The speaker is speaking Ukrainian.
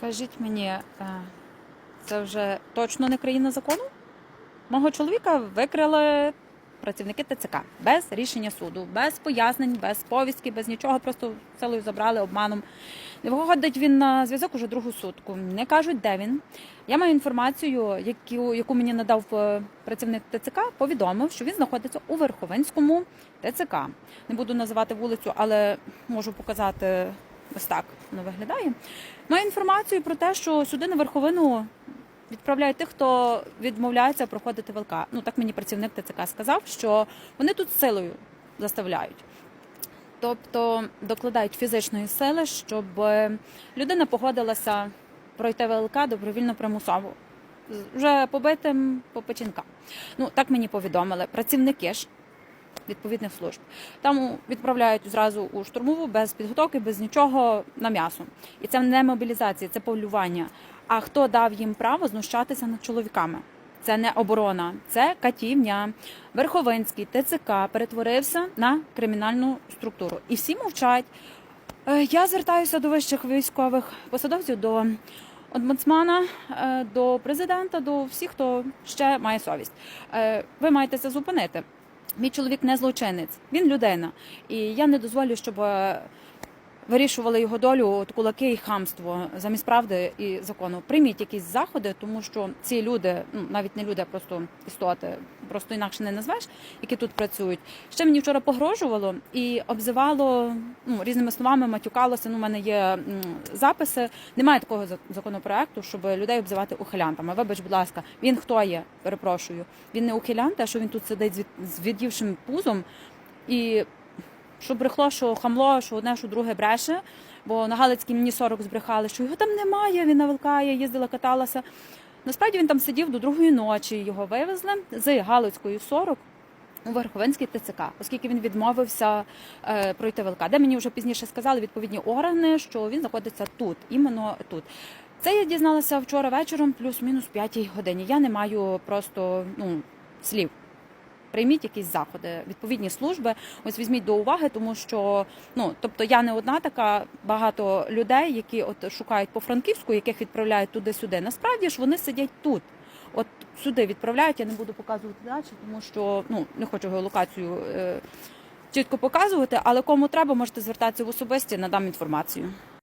Скажіть мені, е, це вже точно не країна закону? Мого чоловіка викрили працівники ТЦК без рішення суду, без пояснень, без повістки, без нічого. Просто силою забрали обманом. Не виходить він на зв'язок уже другу сутку. Не кажуть, де він. Я маю інформацію, яку, яку мені надав е, працівник ТЦК, повідомив, що він знаходиться у Верховинському ТЦК. Не буду називати вулицю, але можу показати ось так воно виглядає. Маю інформацію про те, що сюди на верховину відправляють тих, хто відмовляється проходити ВЛК. Ну так мені працівник ТЦК сказав, що вони тут силою заставляють. Тобто докладають фізичної сили, щоб людина погодилася пройти ВЛК добровільно примусово. Вже побитим по печінкам. Ну так мені повідомили. Працівники ж відповідних служб. Там відправляють зразу у штурмову без підготовки, без нічого на м'ясо. І це не мобілізація, це полювання. А хто дав їм право знущатися над чоловіками? Це не оборона, це катівня. Верховинський ТЦК перетворився на кримінальну структуру. І всі мовчать. Е, Я звертаюся до вищих військових посадовців, до омбудсмана, е, до президента, до всіх, хто ще має совість. Е, Ви маєте це зупинити. Мій чоловік не злочинець, він людина. І я не дозволю, щоб е, вирішували його долю от кулаки і хамство замість правди і закону. Прийміть якісь заходи, тому що ці люди, ну навіть не люди, а просто істоти, просто інакше не назвеш, які тут працюють. Ще мені вчора погрожувало і обзивало ну, різними словами, матюкалося. Ну, у мене є записи. Немає такого законопроекту, щоб людей обзивати ухилянтами. Вибач, будь ласка, він хто є? Перепрошую. Він не ухилянт, а що він тут сидить з від- з від'ївшим пузом і що брехло, що хамло, що одне, що друге бреше. Бо на Галицькій мені 40 збрехали, що його там немає, він навелкає, їздила, каталася. Насправді він там сидів до другої ночі. Його вивезли з Галицької 40 у Верховинський ТЦК, оскільки він відмовився е, пройти ВЛК. Де мені вже пізніше сказали відповідні органи, що він знаходиться тут, іменно тут. Це я дізналася вчора вечором, плюс-мінус п'ятій годині. Я не маю просто ну, слів. Прийміть якісь заходи, відповідні служби. Ось візьміть до уваги, тому що ну тобто я не одна така, багато людей, які от шукають по Франківську, яких відправляють туди-сюди. Насправді ж вони сидять тут. От сюди відправляють. Я не буду показувати далі, тому що ну не хочу геолокацію е, чітко показувати. Але кому треба, можете звертатися в особисті, надам інформацію.